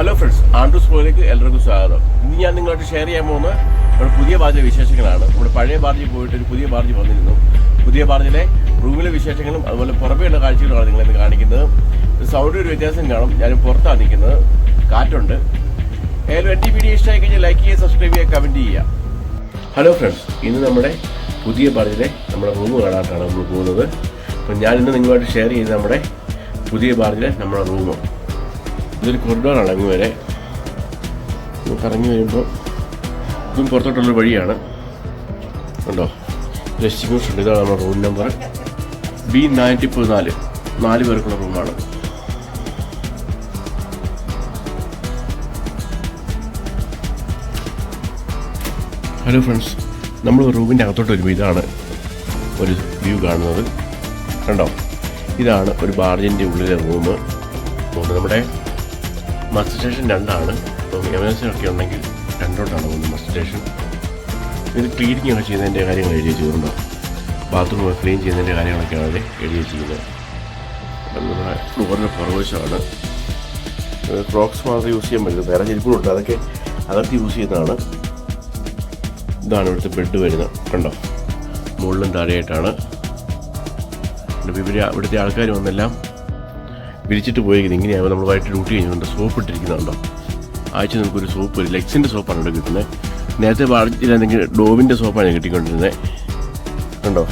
Hello friends Andrews പോയിലേക്ക് എല്ലാവർക്കും സ്വാഗതം. ഇന്ന് ഞാൻ നിങ്ങളായിട്ട് ഷെയർ ചെയ്യാൻ പോകുന്ന നമ്മുടെ പുതിയ ബാർജിലെ വിശേഷങ്ങളാണ്. നമ്മുടെ പഴയ ബാർജിൽ പോയിട്ട് ഒരു പുതിയ ബാർജ് വന്നിരുന്നു. പുതിയ ബാർജിലെ റൂമിലെ വിശേഷങ്ങളും അതുപോലെ പുറമേയുള്ള കാഴ്ചകളുമാണ് നിങ്ങളിന്ന് കാണിക്കുന്നത്. സൗണ്ട് ഒരു വ്യത്യാസം കാണും. ഞാൻ പുറത്താണ് നിൽക്കുന്നത്. കാറ്റുണ്ട്. ഏതായാലും എന്റെ വീഡിയോ ഇഷ്ടമായി കഴിഞ്ഞാൽ ലൈക്ക് ചെയ്യുക സബ്സ്ക്രൈബ് ചെയ്യുക കമന്റ് ചെയ്യുക. ഹലോ ഫ്രണ്ട്സ് ഇന്ന് നമ്മുടെ പുതിയ ബാർജിലെ നമ്മുടെ റൂം കാണാനാണ് നമ്മൾ പോകുന്നത്. അപ്പം ഞാനിന്ന് നിങ്ങളുമായിട്ട് ഷെയർ ചെയ്യുന്നത് നമ്മുടെ പുതിയ ബാർജിലെ നമ്മുടെ റൂം ഇതൊരു കൊറിഡോറാണ് അങ്ങ് വരെ നമുക്ക് ഇറങ്ങി വരുമ്പോൾ ഇതും പുറത്തോട്ടുള്ള വഴിയാണ്. ഉണ്ടോ ഡിസ്ട്രിബ്യൂഷൻ ഉണ്ട് ഇതാണ് നമ്മുടെ റൂം നമ്പർ. ബി നയന്റി പതിനാല് നാല്. പേർക്കുള്ള റൂമാണ്. ഹലോ ഫ്രണ്ട്സ് നമ്മൾ റൂമിന്റെ അകത്തോട്ട് വരുമ്പോൾ ഇതാണ് ഒരു വ്യൂ കാണുന്നത്. കണ്ടോ? ഇതാണ് ഒരു ബാർജിന്റെ ഉള്ളിലെ റൂം. നമ്മുടെ മസ്റ്റ് സ്റ്റേഷൻ രണ്ടാണ്. അപ്പോൾ എമർജൻസിയൊക്കെ ഉണ്ടെങ്കിൽ രണ്ടോട്ടാണ് പോകുന്നത് മസ്റ്റ് സ്റ്റേഷൻ ഇത് ക്ലീനിങ് ഒക്കെ ചെയ്യുന്നതിന്റെ കാര്യങ്ങൾ എഴുതി വെച്ചിട്ടുണ്ടോ ബാത്റൂം ക്ലീൻ ചെയ്യുന്നതിന്റെ കാര്യങ്ങളൊക്കെയാണ് അവർ എഴുതി വെച്ചിരിക്കുന്നത് അപ്പം നമ്മുടെ ഡോറിന്റെ പുറവശമാണ് ക്രോക്സ് മാത്രം യൂസ് ചെയ്യാൻ പറ്റില്ല. വേറെ ചെരുപ്പുകളുണ്ട് അതൊക്കെ അകത്ത് യൂസ് ചെയ്യുന്നതാണ്. ഇതാണ് ഇവിടുത്തെ ബെഡ് വരുന്നത്. കണ്ടോ? മുകളിലും താഴെയായിട്ടാണ്. ഇവിടുത്തെ ആൾക്കാർ വന്നെല്ലാം വിരിച്ചിട്ട് പോയെങ്കിൽ ഇങ്ങനെയാകുമ്പോൾ നമ്മൾ വൈകിട്ട് ഡ്യൂട്ടി കഴിഞ്ഞുകൊണ്ട് സോപ്പ് ഇട്ടിരിക്കുന്നുണ്ടോ? ആഴ്ച നമുക്കൊരു സോപ്പ് ഒരു ലെക്സിന്റെ സോപ്പാണ് ഇവിടെ കിട്ടുന്നത് നേരത്തെ പറഞ്ഞില്ലെങ്കിൽ ഡോവിന്റെ സോപ്പാണ് കിട്ടിക്കൊണ്ടിരുന്നത് കണ്ടോ?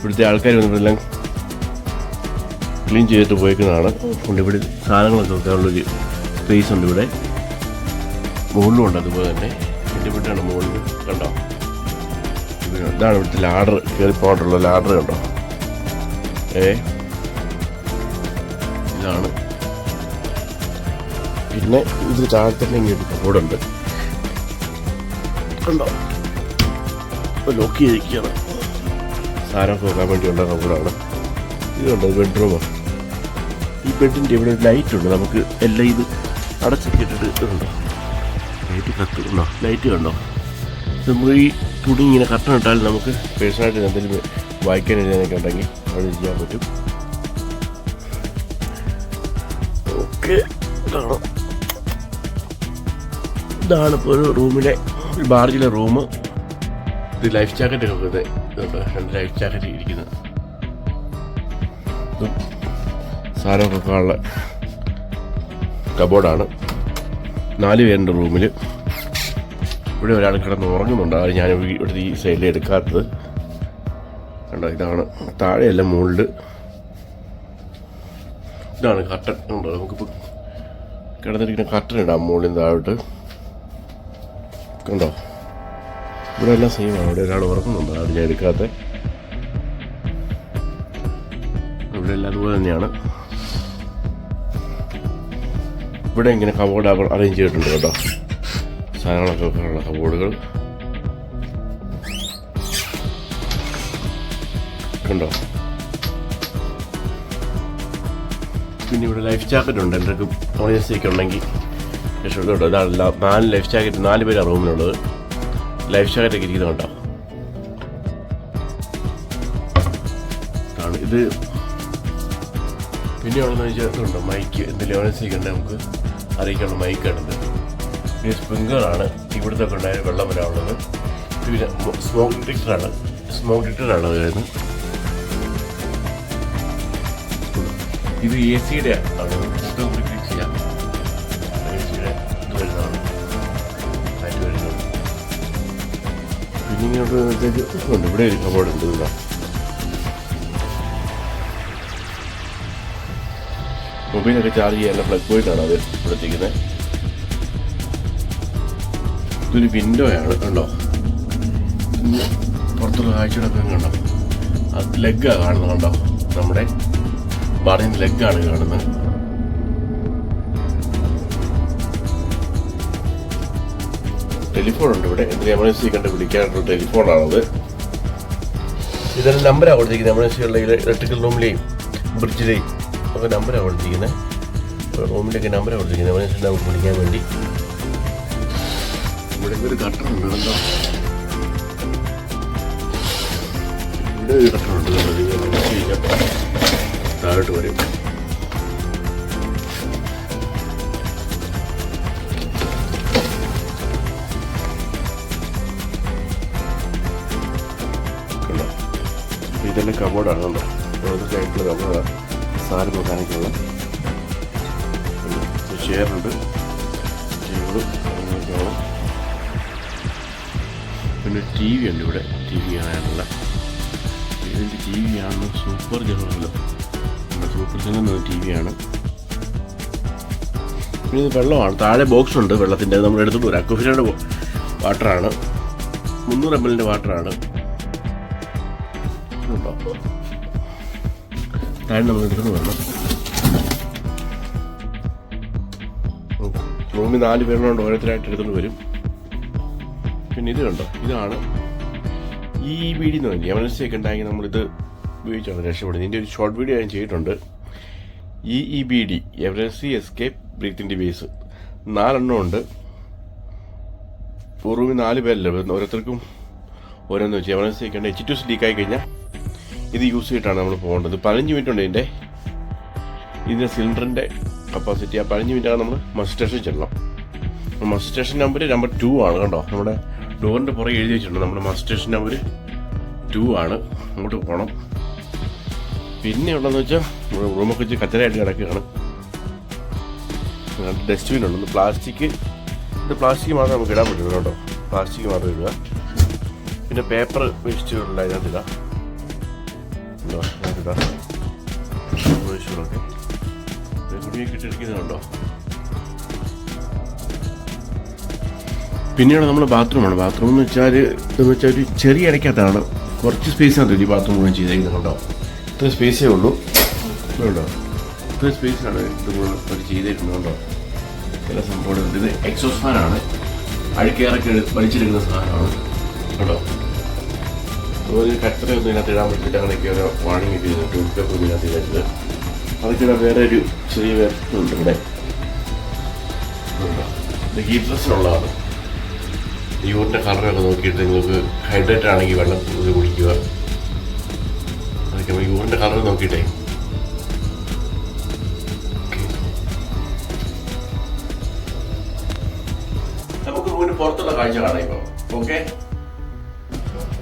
ഇവിടുത്തെ ആൾക്കാർ വന്നപ്പോഴെല്ലാം ക്ലീൻ ചെയ്തിട്ട് പോയേക്കുന്നതാണ്. അതുകൊണ്ട് ഇവിടെ സാധനങ്ങളൊക്കെ വെക്കാനുള്ളൊരു സ്പേസ് ഉണ്ട് ഇവിടെ. മുകളിലും ഉണ്ട് അതുപോലെ തന്നെ. എന്റെ വീട്ടാണ് മുകളിൽ. കണ്ടോ? ഇത് ഇതാണ് ഇവിടുത്തെ ലാഡർ കയറി പോകാനുള്ള ലാഡർ കണ്ടോ? ഏ? ഇതാണ്. പിന്നെ ഇത് താഴെ ഇങ്ങനെ കബോർഡുണ്ട് കണ്ടോ? ഇപ്പോൾ ലോക്ക് ചെയ്തിരിക്കുകയാണ്. സാധനമൊക്കെ വെക്കാൻ വേണ്ടിയുള്ള കബോർഡാണ് ഇത് കണ്ടോ? ബെഡ്റൂമാണ് ഈ ബെഡിന്റെ ഇവിടെ ലൈറ്റ് ഉണ്ട്. നമുക്ക് എല്ലാം ഇത് അടച്ചിട്ടിട്ട് ഇതുണ്ടോ. ലൈറ്റ് കത്തുണ്ടോ ലൈറ്റ് കണ്ടോ? നമ്മൾ ഈ തുണി ഇങ്ങനെ കട്ടൺ ഇട്ടാൽ നമുക്ക് പേഴ്സണായിട്ട് എന്തെങ്കിലും വായിക്കാൻ എഴുതാനൊക്കെ ഉണ്ടെങ്കിൽ അത് ചെയ്യാൻ പറ്റും. ഓക്കെ കാണാം. ഇതാണ് ഇപ്പോൾ ഒരു റൂമിലെ ബാർജിലെ റൂം ഇത് ലൈഫ് ജാക്കറ്റ് ഒക്കെ ഇത് രണ്ട് ലൈഫ് ജാക്കറ്റ് ഇരിക്കുന്നത് സാധനമൊക്കെ ഉള്ള കബോർഡാണ് നാല് പേരുണ്ട് റൂമിൽ ഇവിടെ ഒരാൾ കിടന്ന് ഉറങ്ങുന്നുണ്ട്. അത് ഞാൻ ഇവിടുത്തെ ഈ സൈഡിൽ എടുക്കാത്തത്. കണ്ടോ ഇതാണ്. താഴെയല്ല മുകളിൽ ഇതാണ് കട്ടൻ. ഉണ്ടോ? നമുക്കിപ്പോൾ കിടന്നിരിക്കുന്ന കട്ടൻ ഇടാം മുകളിൽ താഴോട്ട്. കണ്ടോ? ഇവിടെ എല്ലാം സെയിമാണ് അവിടെ ഒരാൾ ഉറക്കുന്നുണ്ട് അവിടെ ഞാൻ എടുക്കാത്ത. ഇവിടെ എല്ലാം അതുപോലെ തന്നെയാണ്. ഇവിടെ ഇങ്ങനെ കബോർഡ് അറേഞ്ച് ചെയ്തിട്ടുണ്ട് കേട്ടോ. സാധനങ്ങളൊക്കെ വെക്കാനുള്ള കബോർഡുകൾ കണ്ടോ? പിന്നെ ഇവിടെ ലൈഫ് ജാക്കറ്റ് ഉണ്ട്. എന്റെ എമർജൻസി ഉണ്ടെങ്കിൽ രക്ഷപ്പെട്ടു ഇതാണ് ല- നാല് ലൈഫ് ജാക്കറ്റ് നാല് പേരാണ് റൂമിലുള്ളത് ലൈഫ് ജാക്കറ്റ് ഒക്കെ ഇരിക്കുന്നത് കേട്ടോ ആണ് ഇത്. പിന്നെ ഉള്ളതെന്ന് വെച്ചാൽ ഇതുണ്ട്? മൈക്ക് എന്തെങ്കിലും എമർജൻസി ഉണ്ടെങ്കിൽ നമുക്ക് അറിയിക്കാനുള്ള മൈക്ക് ഉണ്ട് പിന്നെ സ്പ്രിങ്കറാണ് ഇവിടുത്തെ ഉണ്ടായ വെള്ളം വരാനുള്ളത്. പിന്നെ സ്മോക്ക് ഡിറ്റക്ടറാണ് സ്മോക്ക് ഡിറ്റക്ടറാണ് അതായത് ഇത് എ സിയുടെ ആണ് ഇത് നമുക്ക് ചെയ്യാം. എ സിയുടെ ഇത് വരുന്നതാണ് കാറ്റ് വരുന്നത് പിന്നെ ഇങ്ങോട്ട് വരുമ്പോഴത്തേക്ക് ഉണ്ട് ഇവിടെ ഒരു കബോർഡ് ഉണ്ട് ഇതാ മൊബൈലൊക്കെ ചാർജ് ചെയ്യാനുള്ള പ്ലഗ് പോയിട്ടാണ് അത് കൊടുത്തിരിക്കുന്നത്. ഇതൊരു വിൻഡോ ആണ് കണ്ടോ? പുറത്തുള്ള കാഴ്ചകളൊക്കെ കണ്ടോ? അത് ലെഗാണ് കാണുന്നത് കണ്ടോ? ബാറിന്റെ ലെഗാണ് കാണുന്നത്. ടെലിഫോൺ ഉണ്ട് ഇവിടെ എന്തെങ്കിലും എമർജൻസി കണ്ട് വിളിക്കാനുള്ള ടെലിഫോണാണത്? ഇതെല്ലാം നമ്പറാണ് കൊടുത്തിരിക്കുന്നത്. എമർജൻസികളുടെ ഇലക്ട്രിക്കൽ റൂമിലെയും ബ്രിഡ്ജിലെയും ഒക്കെ നമ്പറാണ് കൊടുത്തിരിക്കുന്നത്. റൂമിലൊക്കെ നമ്പറാണ് കൊടുത്തിരിക്കുന്നത്. എമർജൻസി നമുക്ക് വിളിക്കാൻ വേണ്ടി. ഇവിടെ ഒരു ഗട്ടറുണ്ട് കണ്ടോ ഇവിടെ ഒരു ഗട്ടറുണ്ട് കണ്ടോ താഴോട്ട് വരും. ഇതന്നെ കബോർഡാണ് കണ്ടോ കബോർഡാണ് സാധനം വെക്കാനൊക്കെയുള്ള ചെയറുണ്ട് പിന്നെ ടി വി ഉണ്ട് ഇവിടെ. ടി വി കാണാനുള്ള ടി വി ആണ് super general super general T വിയാണ് പിന്നെ ഇത് വെള്ളമാണ്. താഴെ ബോക്സ് ഉണ്ട് വെള്ളത്തിന്റെ നമ്മൾ എടുത്തിട്ട് വരാം അക്വഫിലയുടെ വാട്ടറാണ് മുന്നൂറ് എം എല്ലിന്റെ വാട്ടറാണ് താഴെ നമ്മൾ എടുത്തിട്ട് വരണം റൂമിൽ നാല് പേരുണ്ട് ഓരോരുത്തരായിട്ട് എടുത്തുകൊണ്ട് വരും. പിന്നെ ഇത് കണ്ടോ? ഇതാണ് ഈ വീഡിയോ പറഞ്ഞാൽ എമർജൻസി ഒക്കെ ഉണ്ടായെങ്കിൽ നമ്മളിത് ഉപയോഗിച്ചാണ് രക്ഷപ്പെടുന്നത്. ഇതിന്റെ ഒരു ഷോർട്ട് വീഡിയോ ഞാൻ ചെയ്തിട്ടുണ്ട്. E E B D എവറൻസി escape breathing device നാലെണ്ണം ഉണ്ട്. ഒരു റൂമിൽ നാല് പേരല്ലേ. ഓരോരുത്തർക്കും ഓരോന്ന് വെച്ച്. എമർജൻസി ഒക്കെ ഉണ്ട്. എച്ച് ടു ലീക്ക് ആയി കഴിഞ്ഞാൽ ഇത് യൂസ് ചെയ്തിട്ടാണ് നമ്മൾ പോകേണ്ടത്. പതിനഞ്ച് മിനിറ്റ് ഉണ്ട് ഇതിന്റെ ഇതിന്റെ സിലിണ്ടറിന്റെ കപ്പാസിറ്റി ആ പതിനഞ്ച് മിനിറ്റാണ് നമ്മൾ മസ്റ്റ് സ്റ്റേഷൻ ചെല്ലണം. Muster station number number two ആണ് കണ്ടോ? നമ്മുടെ ഡോറിന്റെ പുറകെ എഴുതി വെച്ചിട്ടുണ്ട്. നമ്മുടെ മസ്റ്റ് സ്റ്റേഷൻ നമ്പർ ടു ആണ്. അങ്ങോട്ട് പോകണം പിന്നെ ഉള്ളതെന്ന് വെച്ചാൽ റൂമൊക്കെ വെച്ച് കച്ചറയായിട്ട് കിടക്കുകയാണ്. ഡസ്റ്റ്ബിൻ ഉള്ളത് പ്ലാസ്റ്റിക് ഇത് പ്ലാസ്റ്റിക് മാത്രമേ നമുക്ക് ഇടാൻ പറ്റുള്ളൂ കേട്ടോ. പ്ലാസ്റ്റിക് മാത്രം ഇടുക. പിന്നെ പേപ്പർ വേസ്റ്റുകളുണ്ട് അതിനകത്ത് ഇടാം. പിന്നീട് നമ്മൾ ബാത്റൂമാണ്. ബാത്റൂം എന്ന് വെച്ചാൽ എന്ന് വെച്ചാൽ ഒരു ചെറിയ ഇടയ്ക്കകത്താണ്. കുറച്ച് സ്പേസിനകത്ത് ഈ ബാത്റൂം ചെയ്തേക്കുന്നുണ്ടോ ഇത്ര സ്പേസേ ഉള്ളൂ. കേട്ടോ ഇത്ര സ്പേസിലാണ് ഇത് മുഴുവൻ അവർ കേട്ടോ ചില സംഭവം ഇത് എക്സോസ് ഫാനാണ് അഴുക്കേറൊക്കെ വലിച്ചെടുക്കുന്ന സാധനമാണ് കേട്ടോ അതുപോലെ കട്ടറയൊന്നും ഇതിനകത്ത് ഇടാൻ പറ്റില്ല. അങ്ങനെയൊക്കെ ഒരു വാണിംഗ് ഒക്കെ ചെയ്തിട്ട് ഉൾക്കൊക്കെ ഇതിനകത്ത് ഇടരുത്. അതൊക്കെ ഇവിടെ വേറെ ഒരു ചെറിയ വേർട്ടുണ്ട് ഇവിടെ. ഇത് ഹീറ്റ്ലെസ്സിനുള്ളതാണ് യൂറിന്റെ കളറൊക്കെ നോക്കിയിട്ട് നിങ്ങൾക്ക് ഹൈഡ്രേറ്റ് ആണെങ്കിൽ വെള്ളം കുടിക്കുക. നമ്മൾ യൂറിന്റെ കളർ നോക്കിയിട്ടേ.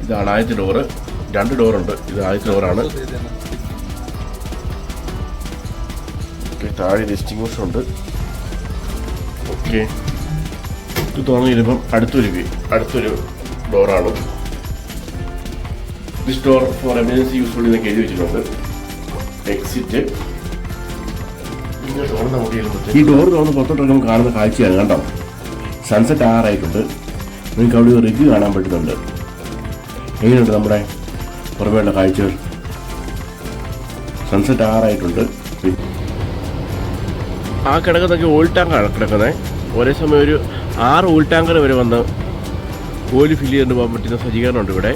ഇതാണ് ആദ്യത്തെ ഡോറ് രണ്ട് ഡോറുണ്ട് ഇത് ആദ്യത്തെ ഡോറാണ് താഴെ ഡിസ്റ്റിങ്വിഷ് ഉണ്ട്. ഓക്കെ. ഇത് തുറന്നു കഴിയുമ്പം അടുത്തൊരു അടുത്തൊരു ഡോറാണ് this store for emergency useful എന്നൊക്കെ എഴുതി വെച്ചിട്ടുണ്ട്. എക്സിറ്റ് ഈ ഡോർ തുറന്ന് പുറത്തോട്ട് നമുക്ക് കാണുന്ന കാഴ്ചയാണ് കണ്ടോ? സൺസെറ്റ് ആറായിട്ടുണ്ട്. നിങ്ങൾക്ക് അവിടെ ഒരു റിവ്യൂ കാണാൻ പറ്റുന്നുണ്ട്. എങ്ങനെയുണ്ട് നമ്മുടെ പുറമേയുള്ള കാഴ്ചകൾ? സൺസെറ്റ് ആറായിട്ടുണ്ട്. ആ കിടക്കുന്നൊക്കെ ഓയിൽ ടാങ്കാണ് കിടക്കുന്നത്. ഒരേ സമയം ഒരു ആറ് ഓയിൽ ടാങ്കർ വരെ വന്ന് ഓയിൽ ഫില്ല് ചെയ്തുകൊണ്ട് പോകാൻ പറ്റുന്ന സജ്ജീകരണമുണ്ട് ഇവിടെ.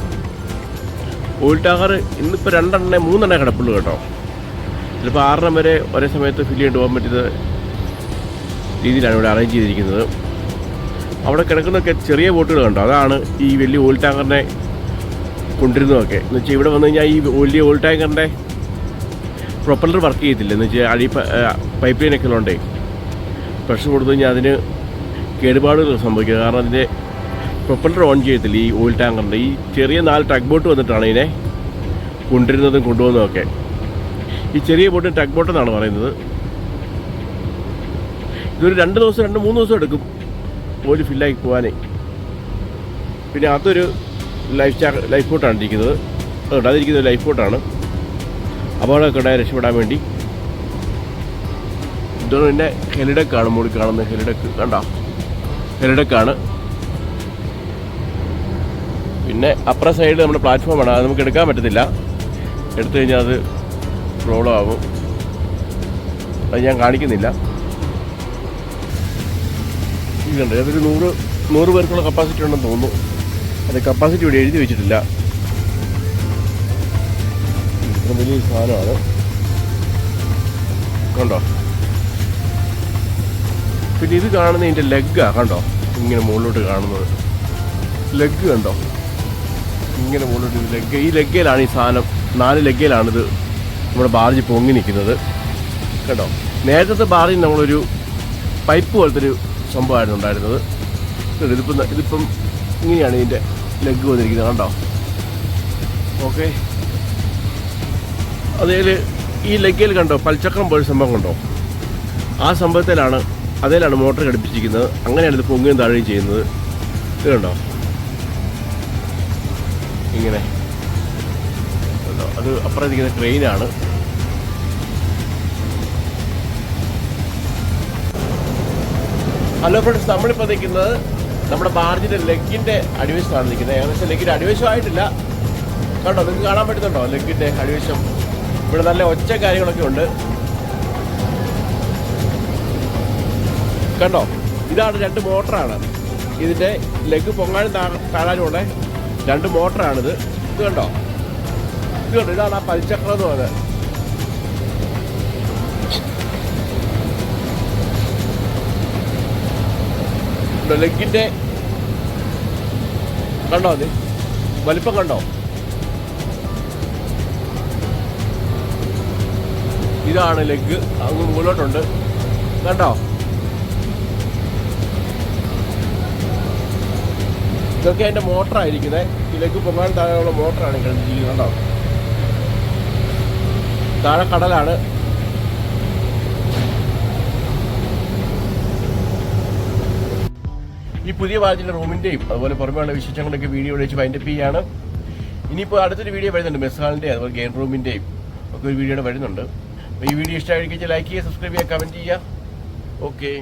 ഓയിൽ ടാങ്കർ ഇന്നിപ്പോൾ രണ്ടെണ്ണേ മൂന്നെണ്ണേ കിടപ്പുള്ളൂ കേട്ടോ. ചിലപ്പോൾ ആറെണ്ണം വരെ ഒരേ സമയത്ത് ഫില്ല് ചെയ്ത് പോകാൻ പറ്റുന്ന രീതിയിലാണ് ഇവിടെ അറേഞ്ച് ചെയ്തിരിക്കുന്നത്. അവിടെ കിടക്കുന്നൊക്കെ ചെറിയ ബോട്ടുകൾ കണ്ടോ? അതാണ് ഈ വലിയ ഓയിൽ ടാങ്കറിനെ കൊണ്ടിരുന്നതൊക്കെ. എന്ന് വെച്ചാൽ ഇവിടെ വന്നു കഴിഞ്ഞാൽ ഈ വലിയ ഓയിൽ ടാങ്കറിന്റെ പ്രൊപ്പല്ലർ വർക്ക് ചെയ്യത്തില്ല. എന്ന് വെച്ചാൽ അടി പൈപ്പ് ലൈനൊക്കെ ഉള്ളതുകൊണ്ടേ പ്രഷർ കൊടുത്തു കഴിഞ്ഞാൽ അതിന് കേടുപാടുകൾ സംഭവിക്കുക കാരണം അതിന്റെ പ്രൊപ്പല്ലർ ഓൺ ചെയ്യത്തില്ല ഈ ഓയിൽ ടാങ്കറിന്റെ ഈ ചെറിയ നാല് ടഗ് ബോട്ട് വന്നിട്ടാണ് ഇതിനെ കൊണ്ടുവരുന്നതും കൊണ്ടുപോകുന്നതും ഒക്കെ. ഈ ചെറിയ ബോട്ട് ടഗ് ബോട്ട് എന്നാണ് പറയുന്നത്. ഇതൊരു രണ്ട് ദിവസം രണ്ട് മൂന്ന് ദിവസം എടുക്കും ഓയിൽ ഫില്ലാക്കി പോകാനേ പിന്നെ അതൊരു ലൈഫ് ചാ ലൈഫ് ബോട്ടാണ് ഇരിക്കുന്നത്. അതുകൊണ്ട് അതിരിക്കുന്നത് ലൈഫ് ബോട്ടാണ് അപകടമൊക്കെ ഉണ്ടായി രക്ഷപ്പെടാൻ വേണ്ടി. ഇതോടെ പിന്നെ ഹെലിഡക്കാണ് മുകളിൽ കാണുന്നത് ഹെലിഡക്ക് കണ്ട? ഹെലിഡക്കാണ് പിന്നെ അപ്പുറ സൈഡ് നമ്മുടെ പ്ലാറ്റ്ഫോമാണ് അത് നമുക്ക് എടുക്കാൻ പറ്റത്തില്ല. എടുത്തു കഴിഞ്ഞാൽ അത് പ്രോബ്ലം ആവും. അത് ഞാൻ കാണിക്കുന്നില്ല. ഇതുണ്ട് അതൊരു നൂറ് നൂറ് പേർക്കുള്ള കപ്പാസിറ്റി ഉണ്ടെന്ന് തോന്നുന്നു. അത് കപ്പാസിറ്റി ഇവിടെ എഴുതി വെച്ചിട്ടില്ല. ഇത്ര വലിയ സാധനമാണ്. കണ്ടോ? പിന്നെ ഇത് കാണുന്ന ഇതിന്റെ ലെഗാ കണ്ടോ? ഇങ്ങനെ മുകളിലോട്ട് കാണുന്നത്. ലെഗ് കണ്ടോ? ഇങ്ങനെ മുകളിലോട്ട് ലെഗ് ഈ ലഗ്ഗയിലാണ് ഈ സാധനം നാല് ലഗ്ഗയിലാണിത് നമ്മുടെ ബാർജ് പൊങ്ങി നിൽക്കുന്നത്. കേട്ടോ? നേരത്തെ ബാറിൽ നമ്മളൊരു പൈപ്പ് പോലത്തെ ഒരു സംഭവമായിരുന്നു ഉണ്ടായിരുന്നത്. ഇതിപ്പം ഇതിപ്പം ഇങ്ങനെയാണ് ഇതിന്റെ ലെഗ് വന്നിരിക്കുന്നത് കണ്ടോ? ഓക്കെ. അതേ ഈ ലഗ്ഗയിൽ കണ്ടോ പൽച്ചക്രം പോലെ സംഭവം കണ്ടോ? ആ സംഭവത്തിലാണ് അതേലാണ് മോട്ടർ ഘടിപ്പിച്ചിരിക്കുന്നത്. അങ്ങനെയാണ് ഇത് പൊങ്ങുകയും താഴുകയും ചെയ്യുന്നത്. ഇത് കണ്ടോ? ഇങ്ങനെ. അത് അപ്പുറത്തിരിക്കുന്ന ട്രെയിനാണ് ഹലോ ഫ്രണ്ട്സ് നമ്മളിപ്പോൾ നിൽക്കുന്നത് നമ്മുടെ ബാർജിന്റെ ലെഗിന്റെ അടിവശത്താണ് നിൽക്കുന്നത്. ഏകദേശം ലെഗിന്റെ അടിവശമായിട്ടില്ല കണ്ടോ നിങ്ങൾക്ക് കാണാൻ പറ്റുന്നുണ്ടോ ലെഗിന്റെ അടിവശം? ഇവിടെ നല്ല ഒച്ച കാര്യങ്ങളൊക്കെ ഉണ്ട്. കണ്ടോ ഇതാണ് രണ്ട് മോട്ടറാണ്. ഇതിന്റെ ലെഗ് പൊങ്ങാനും താ- താഴാനുമുള്ള. രണ്ട് മോട്ടറാണിത്. ഇത് കണ്ടോ? ഇത് കണ്ടോ? ഇതാണ് ആ പൽചക്രം എന്ന് പറയുന്നത്. ലെഗിന്റെ കണ്ടോ അത്? വലിപ്പം കണ്ടോ? ഇതാണ് ലെഗ്. അങ്ങ് മുകളിലോട്ടുണ്ട്. കണ്ടോ? ഇതൊക്കെ അതിന്റെ മോട്ടറായിരിക്കുന്നത് ഇതിലേക്ക് പൊങ്ങാൻ താഴെയുള്ള മോട്ടറാണ് കളിച്ചിരിക്കുന്നത് കണ്ടോ? താഴെ കടലാണ്. ഈ പുതിയ വാജിന്റെ റൂമിന്റെയും അതുപോലെ പുറമെയുള്ള വിശേഷങ്ങളൊക്കെ വീഡിയോ വിളിച്ച് വൈൻഡപ്പ് ചെയ്യാണ് ഇനിയിപ്പോൾ അടുത്തൊരു വീഡിയോ വരുന്നുണ്ട് മെസ്സാളിന്റെ അതുപോലെ ഗെയിം റൂമിന്റെയും ഒക്കെ ഒരു വീഡിയോ വരുന്നുണ്ട്. അപ്പോൾ ഈ വീഡിയോ ഇഷ്ടമായിരിക്കും ലൈക്ക് ചെയ്യുക സബ്സ്ക്രൈബ് ചെയ്യുക കമന്റ് ചെയ്യുക. ഓക്കെ